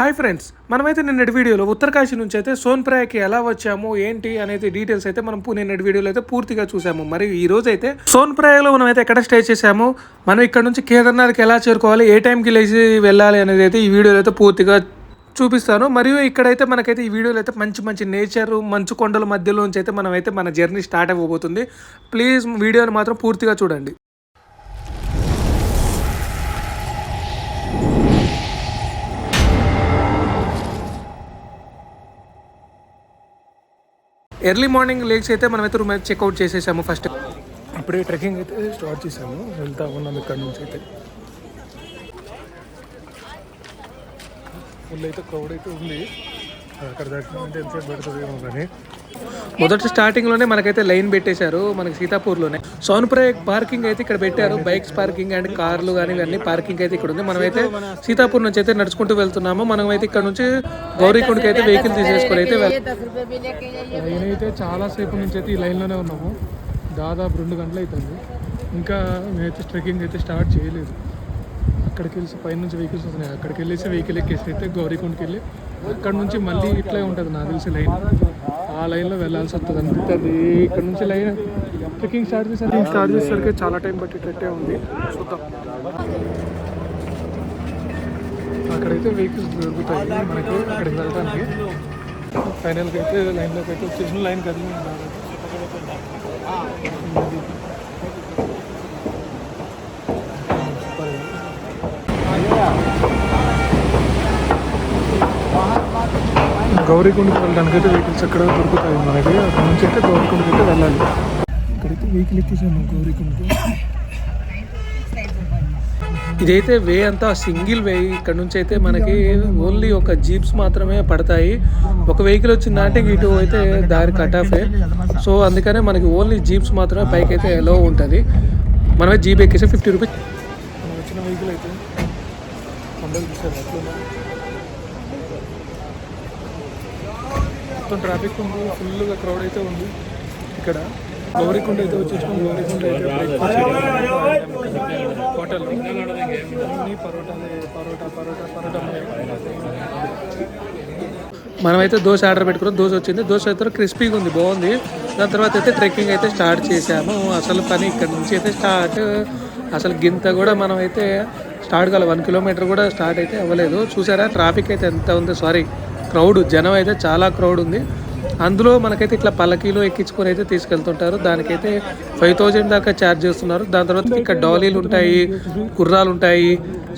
Hi friends మనమైతే నిన్నటి వీడియోలో ఉత్తరకాశీ నుంచి అయితే సోన్ప్రాయకి ఎలా వచ్చాము ఏంటి అనేది డీటెయిల్స్ అయితే మనం నిన్నటి వీడియోలో అయితే పూర్తిగా చూసాము. మరి ఈ రోజు అయితే సోన్ప్రాయలో మనం అయితే ఎక్కడ స్టే చేసాము మనం ఇక్కడ నుంచి కేదార్నాథ్కి ఎలా చేరుకోవాలి ఏ టైంకి లేచి వెళ్ళాలి అనేది అయితే ఈ వీడియోలో అయితే పూర్తిగా చూపిస్తాను. మరియు ఇక్కడైతే మనకైతే ఈ వీడియోలో అయితే మంచి మంచి నేచర్ మంచు కొండల మధ్యలో నుంచి అయితే మనం అయితే మన జర్నీ స్టార్ట్ అవ్వబోతుంది. ప్లీజ్ వీడియోని మాత్రం పూర్తిగా చూడండి. ఎర్లీ మార్నింగ్ లేక్స్ అయితే మనమైతే రూమ్ అయితే చెక్అవుట్ చేసేసాము ఫస్ట్ అప్పుడే ట్రెక్కింగ్ అయితే స్టార్ట్ చేసాము. వెళ్తా ఉన్నాం ఇక్కడ నుంచి అయితే. ఫుల్ అయితే క్రౌడ్ అయితే ఉంది. అక్కడ దర్శనం అంటే ఎంతసేపు పెడుతుందేమో కానీ. మొదట స్టార్టింగ్లోనే మనకైతే లైన్ పెట్టేశారు మనకి సీతాపూర్లోనే. సోన్ప్రయాగ్ పార్కింగ్ అయితే ఇక్కడ పెట్టారు బైక్స్ పార్కింగ్ అండ్ కార్లు కానీ ఇవన్నీ పార్కింగ్ అయితే ఇక్కడ ఉంది. మనమైతే సీతాపూర్ నుంచి అయితే నడుచుకుంటూ వెళ్తున్నాము. మనం అయితే ఇక్కడ నుంచి గౌరీకుండకి అయితే వెహికల్ తీసేసుకొని అయితే లైన్ అయితే చాలాసేపు నుంచి అయితే ఈ లైన్లోనే ఉన్నాము. దాదాపు రెండు గంటలు అవుతుంది ఇంకా మేమైతే ట్రెక్కింగ్ అయితే స్టార్ట్ చేయలేదు. అక్కడికి వెళ్ళి పైనుంచి వెహికల్స్ వస్తున్నాయి. అక్కడికి వెళ్ళేసి వెహికల్ ఎక్కేసి అయితే గౌరీకుండకి వెళ్ళి అక్కడ నుంచి మళ్ళీ ఇట్లే ఉంటుంది నాకు తెలిసి లైన్. ఆ లైన్లో వెళ్ళాల్సి వస్తుంది అనిపిస్తుంది. ఇక్కడ నుంచి లైన్ ట్రెక్కింగ్ స్టార్ట్ చేసరికి స్టార్ట్ చేసేసరికి చాలా టైం పట్టేటట్టే ఉంది. చూద్దాం. అక్కడైతే వెహికల్స్ దొరుకుతాయి. మనకి అక్కడికి వెళ్ళడానికి ఫైనల్కి అయితే లైన్లోకి అయితే వచ్చేసిన లైన్ కదిలి గౌరీకుండకి వెళ్ళడానికి అయితే వెహికల్స్ ఎక్కడ దొరుకుతాయి మనకి. అక్కడ నుంచి అయితే గౌరీకుండకి అయితే వెళ్ళాలి. ఇక్కడైతే వెహికల్ ఎక్కేసాము గౌరీకుండకి. ఇదైతే వే అంతా సింగిల్ వే. ఇక్కడ నుంచి అయితే మనకి ఓన్లీ ఒక జీప్స్ మాత్రమే పడతాయి. ఒక వెహికల్ వచ్చిందంటే ఇటు అయితే దారి కట్ ఆఫే సో అందుకనే మనకి ఓన్లీ జీప్స్ మాత్రమే పైకి అయితే ఎలో ఉంటుంది. మనమే జీప్ ఎక్కేసి ఫిఫ్టీ రూపీస్ వచ్చిన వెహికల్ అయితే కొండలు చూసారు ఎట్లున్నా మొత్తం ట్రాఫిక్ ఉంది ఫుల్గా క్రౌడ్ అయితే ఉంది ఇక్కడ గౌరీకుండ అయితే వచ్చేసాం గౌరీకుండ అయితే హోటల్ అన్ని పరోటాలు పరోటా పరోటా పరోటా మనమైతే దోశ ఆర్డర్ పెట్టుకున్నాం దోశ వచ్చింది. దోశ అయితే క్రిస్పీగా ఉంది బాగుంది. దాని తర్వాత అయితే ట్రెక్కింగ్ అయితే స్టార్ట్ చేసాము అసలు పని ఇక్కడ నుంచి అయితే స్టార్ట్ అసలు గింత కూడా మనం అయితే స్టార్ట్ కాలే. వన్ కిలోమీటర్ కూడా స్టార్ట్ అయితే అవ్వలేదు. చూసారా ట్రాఫిక్ అయితే ఎంత ఉంది సారీ క్రౌడ్ జనం అయితే చాలా క్రౌడ్ ఉంది. అందులో మనకైతే ఇట్లా పల్లకీలో ఎక్కించుకొని అయితే తీసుకెళ్తుంటారు. దానికైతే ఫైవ్ థౌజండ్ దాకా ఛార్జ్ చేస్తున్నారు. దాని తర్వాత ఇక్కడ డాలీలు ఉంటాయి గుర్రాలు ఉంటాయి.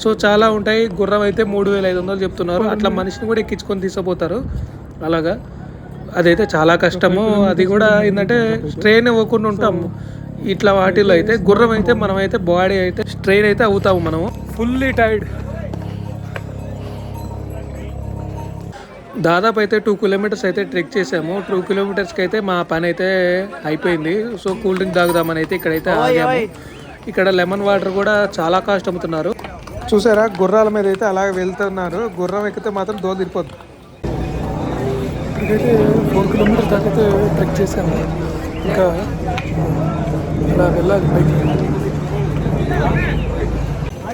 సో చాలా ఉంటాయి. గుర్రం అయితే మూడు వేల ఐదు వందలు చెప్తున్నారు. అట్లా మనిషిని కూడా ఎక్కించుకొని తీసుకుపోతారు. అలాగా. అదైతే చాలా కష్టము. అది కూడా ఏంటంటే స్ట్రెయిన్ ఇవ్వకుండా ఉంటాము ఇట్లా వాటిల్లో అయితే గుర్రం అయితే మనం అయితే బాడీ అయితే స్ట్రెయిన్ అయితే అవుతాము మనము. ఫుల్లీ టైర్డ్ దాదాపు అయితే టూ కిలోమీటర్స్ అయితే ట్రెక్ చేసాము టూ కిలోమీటర్స్కి అయితే మా పని అయితే అయిపోయింది. సో కూల్ డ్రింక్ తాగుదామని అయితే ఇక్కడైతే ఆగాము. ఇక్కడ లెమన్ వాటర్ కూడా చాలా కాస్ట్ అమ్ముతున్నారు. చూసారా? గుర్రాల మీద అయితే అలా వెళ్తున్నారు. గుర్రం ఎక్కితే మాత్రం దోలు తిరిపోద్దు ఇక్కడికైతే ఫోర్ కిలోమీటర్స్ దాకా అయితే ట్రెక్ చేశాను ఇంకా ఇలా వెళ్ళాలి పైకి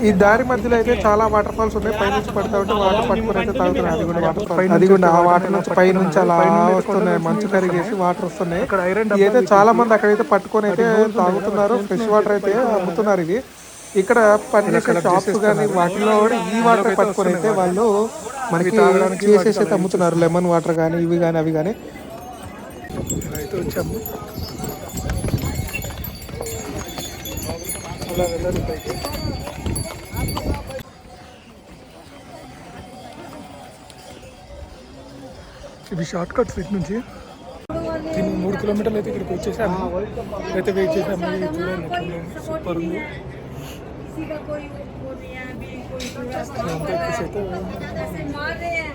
ఈ దారి మధ్యలో అయితే చాలా వాటర్ ఫాల్స్ ఉన్నాయి. పై నుంచి పడతా ఉంటే వాటర్ పట్టుకుని అయితే తాగుతున్నాయి అది కూడా వాటర్ ఫాల్ అది కూడా ఆ వాటర్ నుంచి పై నుంచి అలా వస్తున్నాయి. మంచు కరిగేసి వాటర్ వస్తున్నాయి. అయితే చాలా మంది అక్కడైతే పట్టుకొని అయితే తాగుతున్నారు. ఫ్రెష్ వాటర్ అయితే అమ్ముతున్నారు ఇవి. ఇక్కడ పనిచేసే షాప్స్ కానీ వాటిలో కూడా ఈ వాటర్ పట్టుకొని అయితే వాళ్ళు మనకి చేసేసి అయితే అమ్ముతున్నారు. లెమన్ వాటర్ కానీ ఇవి కానీ అవి కానీ. అయితే వచ్చాము. అలా వెళ్ళాలి ఇవి షార్ట్ కట్స్ ఇటు నుంచి. మూడు కిలోమీటర్లు అయితే ఇక్కడికి వచ్చేసాము. అయితే వెయిట్ చేసాము. చూడండి. సూపర్ ఉంది.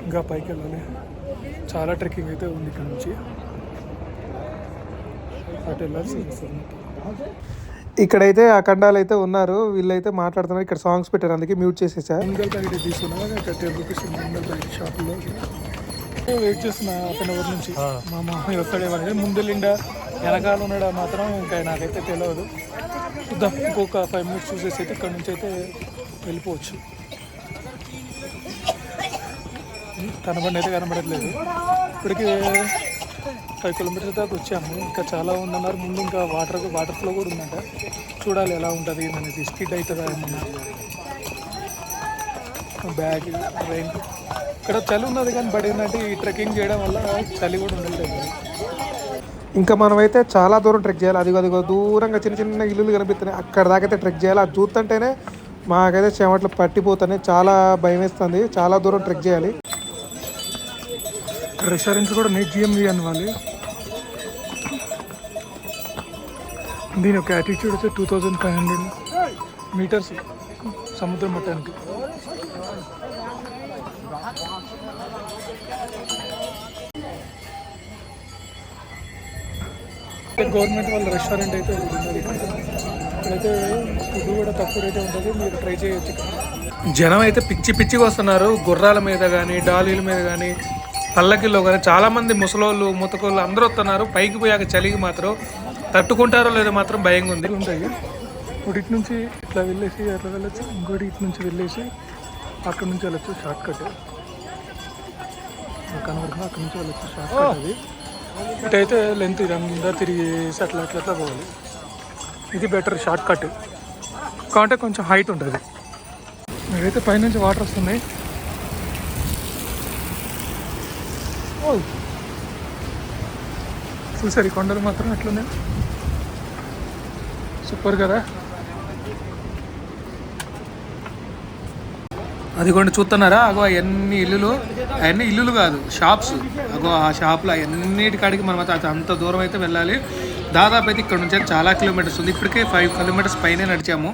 ఇంకా పైకి వెళ్ళాలి. చాలా ట్రెక్కింగ్ అయితే ఉంది ఇక్కడ నుంచి. అటు వెళ్ళాల్సి ఇక్కడైతే ఆ ఖండాలు అయితే ఉన్నారు. వీళ్ళైతే మాట్లాడుతున్నారు. ఇక్కడ సాంగ్స్ పెట్టారు. అందుకే మ్యూట్ చేసేసా. ముంగల్ ప్యాకెట్ తీసుకున్నా. ఇక్కడ టెన్ రూపీస్ ముంగల్ ప్యాకెట్ షాప్లో వెయిట్ చేస్తున్నా హాఫ్ అన్ అవర్ నుంచి. మా మామయ్య వస్తాడేమని ముందు వెనకాల ఉన్నాడు మాత్రం ఇంకా నాకైతే తెలియదు చూద్దాం ఇంకొక ఫైవ్ మినిట్స్ చూసేసి అయితే ఇక్కడ నుంచి అయితే వెళ్ళిపోవచ్చు. కనబడి అయితే కనబడట్లేదు. ఇప్పటికి ఫైవ్ కిలోమీటర్స్ దాకా వచ్చాము. ఇంకా చాలా ఉందన్నారు. ముందు ఇంకా వాటర్ వాటర్ ఫ్లో కూడా ఉందంట. చూడాలి ఎలా ఉంటుంది అనేది స్కిడ్ అవుతుందా ఏమన్నా? బ్యాగ్ రెయిన్ ఇక్కడ చలి ఉన్నది కానీ బట్ ఏంటంటే ఈ ట్రెక్కింగ్ చేయడం వల్ల చలి కూడా ఉండట్లేదు ఇంకా మనమైతే చాలా దూరం ట్రెక్ చేయాలి. అదిగో అదిగో దూరంగా చిన్న చిన్న ఇల్లులు కనిపిస్తున్నాయి. అక్కడ దాకైతే ట్రెక్ చేయాలి. అది చూస్తుంటేనే మాకైతే చెమట్లు పట్టిపోతున్నాయి. చాలా భయం వేస్తుంది. చాలా దూరం ట్రెక్ చేయాలి. రెస్టారెంట్స్ కూడా నెట్ జిఎంవి అని వాళ్ళు దీని యొక్క యాటిట్యూడ్ వచ్చి two thousand five hundred metres సముద్ర మట్టానికి. గవర్నమెంట్ వాళ్ళ రెస్టారెంట్ అయితే ఉన్నది ఇక్కడైతే ఫుడ్ కూడా తక్కువ రేటే ఉంటుంది. మీరు ట్రై చేయొచ్చు ఇక్కడ. జనం అయితే పిచ్చి పిచ్చిగా వస్తున్నారు. గుర్రాల మీద కానీ డాలీల మీద కానీ పల్లకిల్లో కానీ చాలా మంది ముసలోళ్ళు ముతకోళ్ళు అందరూ వస్తున్నారు. పైకి పోయాక చలికి మాత్రం తట్టుకుంటారో లేదో మాత్రం భయంగా ఉంది. ఉంటాయి. ఒకటి ఇటు నుంచి ఇట్లా వెళ్ళేసి అట్లా వెళ్ళొచ్చు. ఇంకోటి ఇటు నుంచి వెళ్ళేసి అక్కడ నుంచి వెళ్ళొచ్చు. షార్ట్ కట్ కనబడుతుంది? అక్కడ నుంచి వెళ్ళొచ్చు. షార్ట్ కట్ అది. ఇటైతే లెంత్ ఇదంతా తిరిగేసి అట్లా అట్లా అట్లా పోవాలి. ఇది బెటర్ షార్ట్ కట్ కాంటే కొంచెం హైట్ ఉంటుంది. ఇదైతే పైనుంచి వాటర్ వస్తున్నాయి. ఓ చూసారు ఈ కొండలు మాత్రం ఎట్లున్నాయి సూపర్ కదా? అదిగోండి చూస్తున్నారా? అగో అవన్నీ ఇల్లులు. అవన్నీ ఇల్లులు కాదు షాప్స్ అగో ఆ షాప్లో అన్నిటికాడికి మనం అయితే అంత దూరం అయితే వెళ్ళాలి. దాదాపు అయితే ఇక్కడ నుంచి చాలా కిలోమీటర్స్ ఉంది. ఇప్పటికే ఫైవ్ కిలోమీటర్స్ పైనే నడిచాము.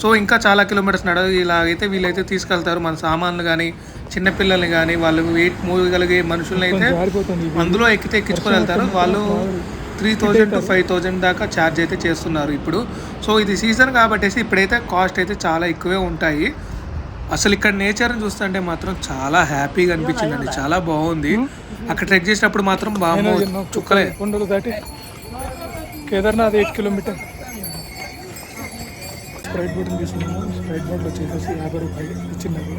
సో ఇంకా చాలా కిలోమీటర్స్ నడ ఇలాగైతే వీళ్ళైతే తీసుకెళ్తారు. మన సామాన్లు కానీ చిన్నపిల్లల్ని కానీ వాళ్ళు వెయిట్ మోయగలిగే మనుషుల్ని అయితే అందులో ఎక్కితే ఎక్కించుకొని వెళ్తారు. వాళ్ళు three thousand to five thousand దాకా ఛార్జ్ అయితే చేస్తున్నారు ఇప్పుడు. సో ఇది సీజన్ కాబట్టి ఇప్పుడైతే కాస్ట్ అయితే చాలా ఎక్కువే ఉంటాయి. అసలు ఇక్కడ నేచర్ని చూస్తుంటే మాత్రం చాలా హ్యాపీగా అనిపించిందండి. చాలా బాగుంది. అక్కడ ట్రెక్ చేసినప్పుడు మాత్రం బాగా చుక్కలే. కొండలు దాటి Kedarnath eight kilometre. Sprite bottle తీసుకున్నాము. స్ప్రైట్ బాటిల్ వచ్చేసి యాభై రూపాయలు చిన్నది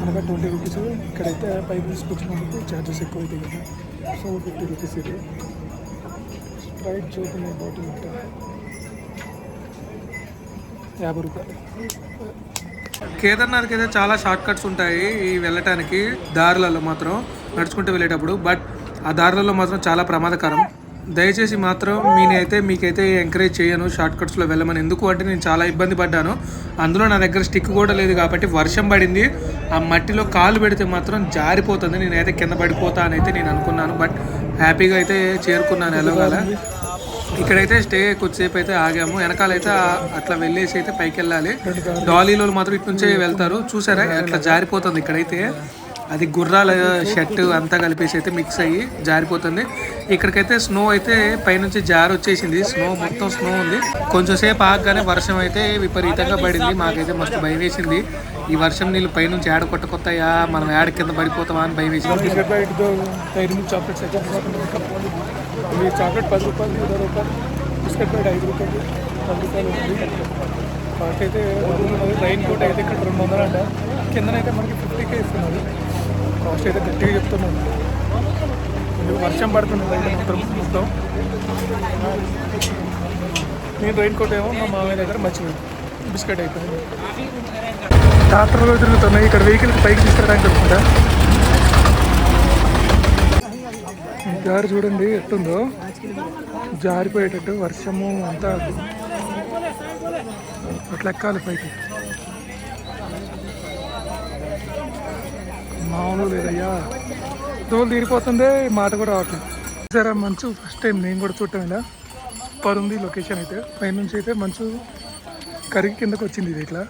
అనగా ట్వంటీ రూపీస్. ఇక్కడైతే పైపు తీసుకొచ్చినందుకు ఛార్జెస్ ఎక్కువ అవుతాయి కదా. సో ఫిఫ్టీ రూపీస్ ఇది. స్ప్రైట్ చూపునే బాటిల్ యాభై రూపాయలు. కేదార్నాథ్కి అయితే చాలా షార్ట్ కట్స్ ఉంటాయి ఈ వెళ్ళటానికి దారులలో మాత్రం నడుచుకుంటూ వెళ్ళేటప్పుడు. బట్ ఆ దారులలో మాత్రం చాలా ప్రమాదకరం. దయచేసి మాత్రం నేనైతే మీకైతే ఎంకరేజ్ చేయను షార్ట్ కట్స్లో వెళ్ళమని. ఎందుకు అంటే నేను చాలా ఇబ్బంది పడ్డాను. అందులో నా దగ్గర స్టిక్ కూడా లేదు కాబట్టి వర్షం పడింది. ఆ మట్టిలో కాలు పెడితే మాత్రం జారిపోతుంది. నేనైతే కింద పడిపోతా అని అయితే నేను అనుకున్నాను. బట్ హ్యాపీగా అయితే చేరుకున్నాను ఎలాగాల. ఇక్కడైతే స్టే కొద్దిసేపు అయితే ఆగాము. వెనకాలైతే అట్లా వెళ్ళేసి అయితే పైకి వెళ్ళాలి. డాలీలో మాత్రం ఇటు నుంచే వెళ్తారు. చూసారా? అట్లా జారిపోతుంది ఇక్కడైతే. అది గుర్రాల షర్ట్ అంతా కలిపేసి అయితే మిక్స్ అయ్యి జారిపోతుంది. ఇక్కడికైతే స్నో అయితే పైనుంచి జారి వచ్చేసింది. స్నో మొత్తం స్నో ఉంది. కొంచెం సేపు ఆగగానే వర్షం అయితే విపరీతంగా పడింది. మాకైతే మస్తు భయం వేసింది. ఈ వర్షం నీళ్ళు పైనుంచి ఏడ కొట్టకొత్తాయా మనం ఏడ కింద పడిపోతామా అని భయం వేసింది. చాక్లెట్స్ చాక్లెట్ పది రూపాయలు ఇరవై రూపాయలు బిస్కెట్ ప్యాకెట్ ఐదు రూపాయలు పది రూపాయలు ఉంది. మాకైతే రైన్ కోట్ అయితే ఇక్కడ రెండు వందలు అంట. కిందనైతే మనకి ఫిఫ్టీకే ఇస్తున్నారు. కాస్ట్ అయితే గట్టిగా చెప్తున్నాను వర్షం పడుతుంది మొత్తం మొత్తం. నేను రైన్ కోట్ ఏమో మా మామయ్య దగ్గర మర్చిపోయింది బిస్కెట్ అయిపోయింది. డాక్టర్లు తిరుగుతున్నాయి. ఇక్కడ వెహికల్కి పైకి తీసుకురావడానికి అనుకుంటా. జారి చూడండి ఎట్టుందో. జారిపోయేటట్టు వర్షము అంతా అట్లా ఎక్కాలి పైకి. మామూలు లేదయ్యా. దోలు తీరిపోతుంది మాట కూడా రావట్లేదు. సరే మంచు ఫస్ట్ టైం నేను కూడా చూడటం ఇలా. పరుంది ఉంది లొకేషన్ అయితే. పైనుంచి అయితే మంచు కరిగి కిందకు వచ్చింది ఇది ఇట్లా.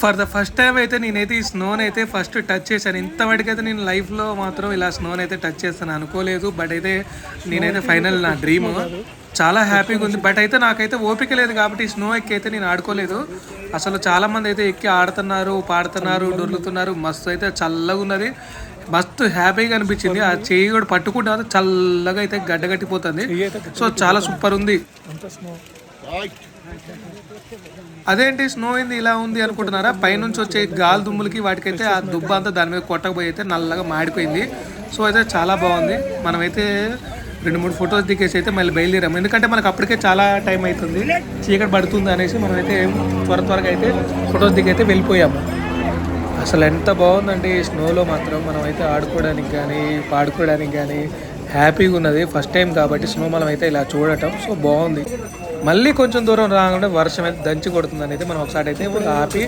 ఫర్ ద ఫస్ట్ టైం అయితే నేనైతే ఈ స్నోని అయితే ఫస్ట్ టచ్ చేశాను. ఇంతవరకైతే నేను లైఫ్లో మాత్రం ఇలా స్నోని అయితే టచ్ చేస్తాను అనుకోలేదు. బట్ అయితే నేనైతే ఫైనల్ నా డ్రీమ్ చాలా హ్యాపీగా ఉంది. బట్ అయితే నాకైతే ఓపిక లేదు కాబట్టి ఈ స్నో ఎక్కి అయితే నేను ఆడుకోలేదు. అసలు చాలా మంది అయితే ఎక్కి ఆడుతున్నారు పాడుతున్నారు డొర్లుతున్నారు మస్తు అయితే చల్లగా ఉన్నది. మస్తు హ్యాపీగా అనిపించింది. ఆ చెయ్యి కూడా పట్టుకుంటే చల్లగా అయితే గడ్డగట్టిపోతుంది సో చాలా సూపర్ ఉంది. అదేంటి? స్నో అయింది ఇలా ఉంది అనుకుంటున్నారా? పైనుంచి వచ్చే గాలి దుమ్ములకి వాటికైతే ఆ దుబ్బ అంతా దాని మీద కొట్టకపోయి అయితే నల్లగా మాడిపోయింది. సో అయితే చాలా బాగుంది. మనమైతే రెండు మూడు ఫొటోస్ దిగేసి అయితే మళ్ళీ బయలుదేరాము. ఎందుకంటే మనకు అప్పటికే చాలా టైం అవుతుంది. చీకటి పడుతుంది అనేసి మనమైతే త్వర త్వరగా అయితే ఫొటోస్ దిగి అయితే వెళ్ళిపోయాము. అసలు ఎంత బాగుందండి ఈ స్నోలో మాత్రం. మనం అయితే ఆడుకోవడానికి కానీ పాడుకోవడానికి కానీ హ్యాపీగా ఉన్నది. ఫస్ట్ టైం కాబట్టి స్నో మనం అయితే ఇలా చూడటం. సో బాగుంది. మళ్ళీ కొంచెం దూరం రాగానే వర్షం అయితే దంచి కొడుతుంది అయితే మనం ఒకసారి అయితే ఆపి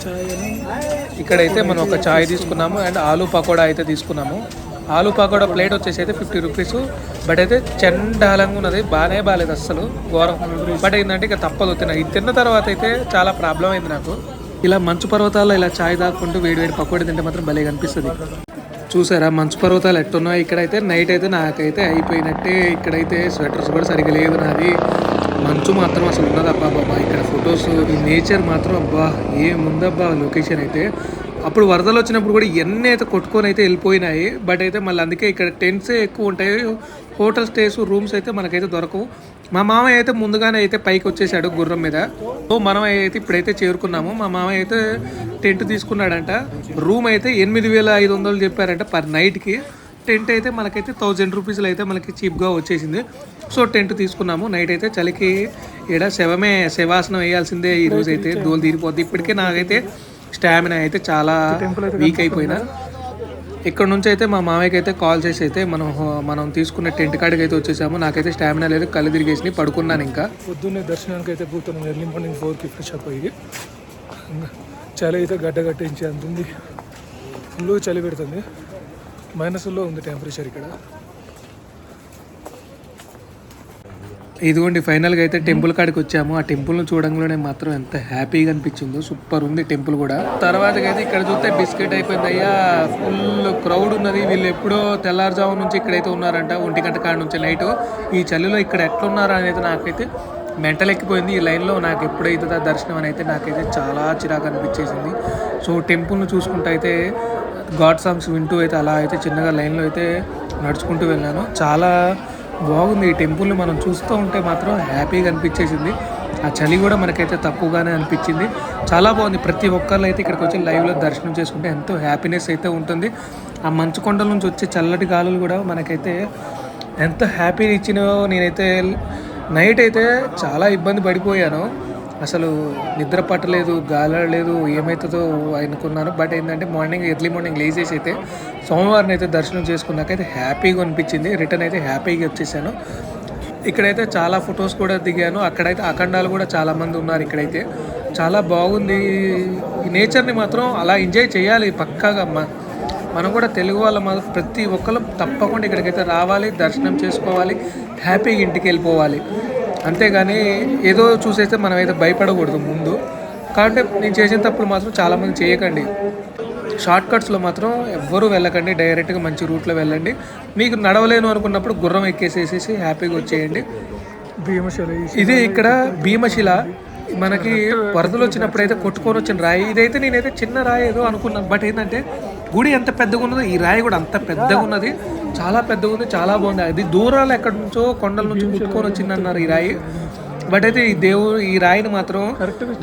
ఇక్కడైతే మనం ఒక చాయ్ తీసుకున్నాము అండ్ ఆలు పకోడా అయితే తీసుకున్నాము. ఆలు పకోడా ప్లేట్ వచ్చేసి అయితే ఫిఫ్టీ రూపీస్. బట్ అయితే చండాలంగా ఉన్నది. బాగానే బాగాలేదు అస్సలు. ఘోరం. బట్ ఏంటంటే ఇక తప్పదు తిన. ఇది తిన్న తర్వాత అయితే చాలా ప్రాబ్లం అయింది నాకు. ఇలా మంచు పర్వతాల్లో ఇలా చాయ్ తాక్కుంటూ వేడి వేడి పకోడీ తింటే మాత్రం భలే కనిపిస్తుంది చూసారా? మంచు పర్వతాలు ఎట్టున్నాయి. ఇక్కడైతే నైట్ అయితే నాకైతే అయిపోయినట్టే. ఇక్కడైతే స్వెటర్స్ కూడా సరిగా లేదు నాది. మంచు మాత్రం అసలు ఉన్నది అబ్బా బాబా. ఇక్కడ ఫొటోస్ ఈ నేచర్ మాత్రం అబ్బా ఏముందబ్బా లొకేషన్ అయితే. అప్పుడు వరదలు వచ్చినప్పుడు కూడా ఎన్ని అయితే కొట్టుకొని అయితే వెళ్ళిపోయినాయి బట్ అయితే మళ్ళీ అందుకే ఇక్కడ టెంట్సే ఎక్కువ ఉంటాయి. హోటల్ స్టేస్ రూమ్స్ అయితే మనకైతే దొరకవు. మా మామయ్య అయితే ముందుగానే అయితే పైకి వచ్చేసాడు గుర్రం మీద. సో మనం అయితే ఇప్పుడైతే చేరుకున్నాము. మా మామయ్య అయితే టెంట్ తీసుకున్నాడంట. రూమ్ అయితే ఎనిమిది వేల ఐదు వందలు చెప్పారంట పర్ నైట్కి. టెంట్ అయితే మనకైతే థౌజండ్ రూపీస్లో అయితే మనకి చీప్గా వచ్చేసింది. సో టెంట్ తీసుకున్నాము. నైట్ అయితే చలికి ఈడ శవమే శవాసనం వేయాల్సిందే ఈ రోజు అయితే. దోలు తీరిపోద్ది. ఇప్పటికే నాకైతే స్టామినా అయితే చాలా వీక్ అయిపోయినా. ఇక్కడ నుంచి అయితే మా మామయ్యకి అయితే కాల్ చేసి అయితే మనం మనం తీసుకున్న టెంట్ కాడికి అయితే వచ్చేసాము. నాకైతే స్టామినా లేదు. కళ్ళు తిరిగేసి పడుకున్నాను ఇంకా. పొద్దున్నే దర్శనానికి అయితే పోతున్నాం. ఎర్లీ మార్నింగ్ ఫోర్కి ఫ్రెష్ అప్ అయ్యి. ఇంకా చలి అయితే గడ్డ గట్టించి అంత ఉంది ఫుల్ చలి పెడుతుంది. మైనస్లో ఉంది టెంపరేచర్ ఇక్కడ. ఇదిగోండి ఫైనల్గా అయితే టెంపుల్ కాడికి వచ్చాము. ఆ టెంపుల్ను చూడంగానే మాత్రం ఎంత హ్యాపీగా అనిపించిందో సూపర్ ఉంది టెంపుల్ కూడా. తర్వాత అయితే ఇక్కడ చూస్తే బిస్కెట్ అయిపోయింది అయ్యా ఫుల్ క్రౌడ్ ఉన్నది. వీళ్ళు ఎప్పుడో తెల్లారుజాము నుంచి ఇక్కడైతే ఉన్నారంట ఒంటి గంట కాడ నుంచి నైట్. ఈ చలిలో ఇక్కడ ఎట్లున్నారా అనేది నాకైతే మెంటల్ ఎక్కిపోయింది. ఈ లైన్లో నాకు ఎప్పుడైతుందా దర్శనం అని అయితే నాకైతే చాలా చిరాకు అనిపించేసింది. సో టెంపుల్ను చూసుకుంటూ అయితే గాడ్ సాంగ్స్ వింటూ అయితే అలా అయితే చిన్నగా లైన్లో అయితే నడుచుకుంటూ వెళ్ళాను. చాలా బాగుంది ఈ టెంపుల్ని మనం చూస్తూ ఉంటే మాత్రం హ్యాపీగా అనిపించేసింది. ఆ చలి కూడా మనకైతే తక్కువగానే అనిపించింది. చాలా బాగుంది. ప్రతి ఒక్కళ్ళు అయితే ఇక్కడికి వచ్చి లైవ్లో దర్శనం చేసుకుంటే ఎంతో హ్యాపీనెస్ అయితే ఉంటుంది. ఆ మంచు కొండల నుంచి వచ్చే చల్లటి గాలులు కూడా మనకైతే ఎంత హ్యాపీని ఇచ్చినో నేనైతే నైట్ అయితే చాలా ఇబ్బంది పడిపోయాను. అసలు నిద్ర పట్టలేదు గాలలేదు ఏమవుతుందో అనుకున్నాను. బట్ ఏంటంటే మార్నింగ్ ఎర్లీ మార్నింగ్ లేచేసి అయితే సోమవారం అయితే దర్శనం చేసుకున్నాకైతే హ్యాపీగా అనిపించింది. రిటర్న్ అయితే హ్యాపీగా వచ్చేసాను. ఇక్కడైతే చాలా ఫొటోస్ కూడా దిగాను. అక్కడైతే అఖండాలు కూడా చాలామంది ఉన్నారు ఇక్కడైతే. చాలా బాగుంది. ఈ నేచర్ని మాత్రం అలా ఎంజాయ్ చేయాలి పక్కాగా. మ- మనం కూడా తెలుగు వాళ్ళ మాత్రం ప్రతి ఒక్కరు తప్పకుండా ఇక్కడికైతే రావాలి దర్శనం చేసుకోవాలి హ్యాపీగా ఇంటికి వెళ్ళిపోవాలి. అంతేగాని ఏదో చూసేస్తే మనం అయితే భయపడకూడదు ముందు. కాబట్టి నేను చేసిన తప్పులు మాత్రం చాలామంది చేయకండి. షార్ట్ కట్స్లో మాత్రం ఎవ్వరూ వెళ్ళకండి. డైరెక్ట్గా మంచి రూట్లో వెళ్ళండి. మీకు నడవలేను అనుకున్నప్పుడు గుర్రం ఎక్కేసేసేసి హ్యాపీగా వచ్చేయండి. భీమశైల ఇది ఇక్కడ భీమశిల. మనకి వరదలు వచ్చినప్పుడు అయితే కొట్టుకొని వచ్చిన రాయి. ఇదైతే నేనైతే చిన్న రాయి ఏదో అనుకున్నాను బట్ ఏంటంటే గుడి ఎంత పెద్దగా ఉన్నదో ఈ రాయి కూడా అంత పెద్దగా ఉన్నది. చాలా పెద్దగా ఉంది చాలా బాగుంది. అది దూరాలు ఎక్కడి నుంచో కొండల నుంచి కొట్టుకొని వచ్చింది అన్నారు ఈ రాయి. బట్ అయితే ఈ దేవుడు ఈ రాయిని మాత్రం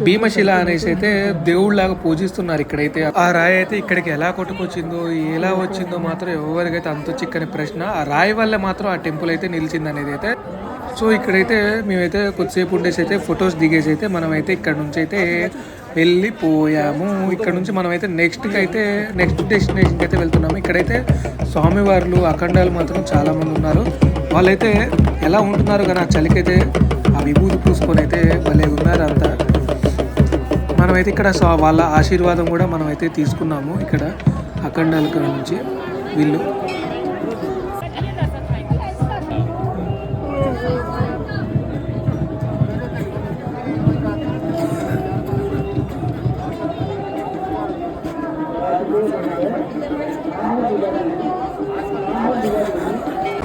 భీమశిల అనేసి అయితే దేవుళ్ళలాగా పూజిస్తున్నారు ఇక్కడైతే. ఆ రాయి అయితే ఇక్కడికి ఎలా కొట్టుకొచ్చిందో ఎలా వచ్చిందో మాత్రం ఎవరికైతే అంత చిక్కని ప్రశ్న ఆ రాయి వల్ల మాత్రం ఆ టెంపుల్ అయితే నిలిచింది అనేది అయితే. సో ఇక్కడైతే మేమైతే కొద్దిసేపు ఉండేసి అయితే ఫొటోస్ దిగేసి అయితే మనమైతే ఇక్కడ నుంచి అయితే వెళ్ళిపోయాము. ఇక్కడ నుంచి మనమైతే నెక్స్ట్కి అయితే నెక్స్ట్ డెస్టినేషన్కి అయితే వెళ్తున్నాము. ఇక్కడైతే స్వామివార్లు అఖండాలు మాత్రం చాలామంది ఉన్నారు. వాళ్ళైతే ఎలా ఉంటున్నారు కానీ ఆ చలికైతే ఆ విభూతి పూసుకొని అయితే భలే ఉన్నారు అంతా. మనమైతే ఇక్కడ వాళ్ళ ఆశీర్వాదం కూడా మనమైతే తీసుకున్నాము ఇక్కడ అఖండాల నుంచి. వీళ్ళు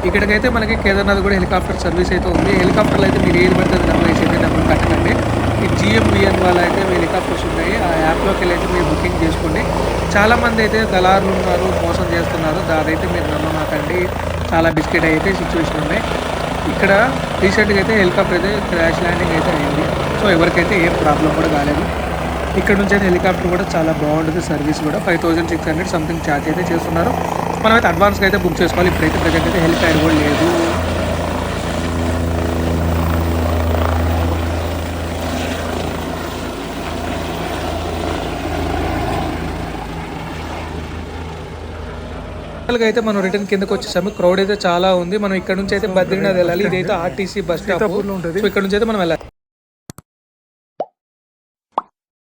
ఇక్కడికైతే మనకి కేదార్నాథ్ కూడా హెలికాప్టర్ సర్వీస్ అయితే ఉంది. హెలికాప్టర్లు అయితే మీరు ఏది పడితే నెంబర్ డబ్బులు వేసి అయితే డబ్బులు కట్టకండి. ఈ జిఎంబిఎన్ వాళ్ళ అయితే హెలికాప్టర్స్ ఉన్నాయి. ఆ యాప్లోకి వెళ్ళి అయితే మీరు బుకింగ్ చేసుకోండి. చాలామంది అయితే దళారులు ఉన్నారు మోసం చేస్తున్నారు. దాదైతే మీరు నమ్మమాకండి. చాలా బిస్కెట్ అయితే సిచ్యువేషన్ ఉన్నాయి ఇక్కడ రీసెంట్గా అయితే హెలికాప్టర్ అయితే క్రాష్ ల్యాండింగ్ అయితే అయింది. సో ఎవరికైతే ఏం ప్రాబ్లం కూడా కాలేదు. ఇక్కడ నుంచి అయితే హెలికాప్టర్ కూడా చాలా బాగుంటుంది సర్వీస్ కూడా. Five thousand six hundred something charge అయితే చేస్తున్నారు. మనమైతే అడ్వాన్స్గా అయితే బుక్ చేసుకోవాలి. ఇప్పుడైతే ప్రజెంట్ అయితే హెలిప్యాడ్ కూడా లేదు. అయితే మనం రిటర్న్ కిందకి వచ్చేసాము. క్రౌడ్ అయితే చాలా ఉంది. మనం ఇక్కడ నుంచి అయితే బద్రీనాథ్ వెళ్ళాలి. ఇదైతే ఆర్టీసీ బస్ స్టాప్ ఉంటుంది. సో ఇక్కడ నుంచి అయితే మనం వెళ్ళాలి.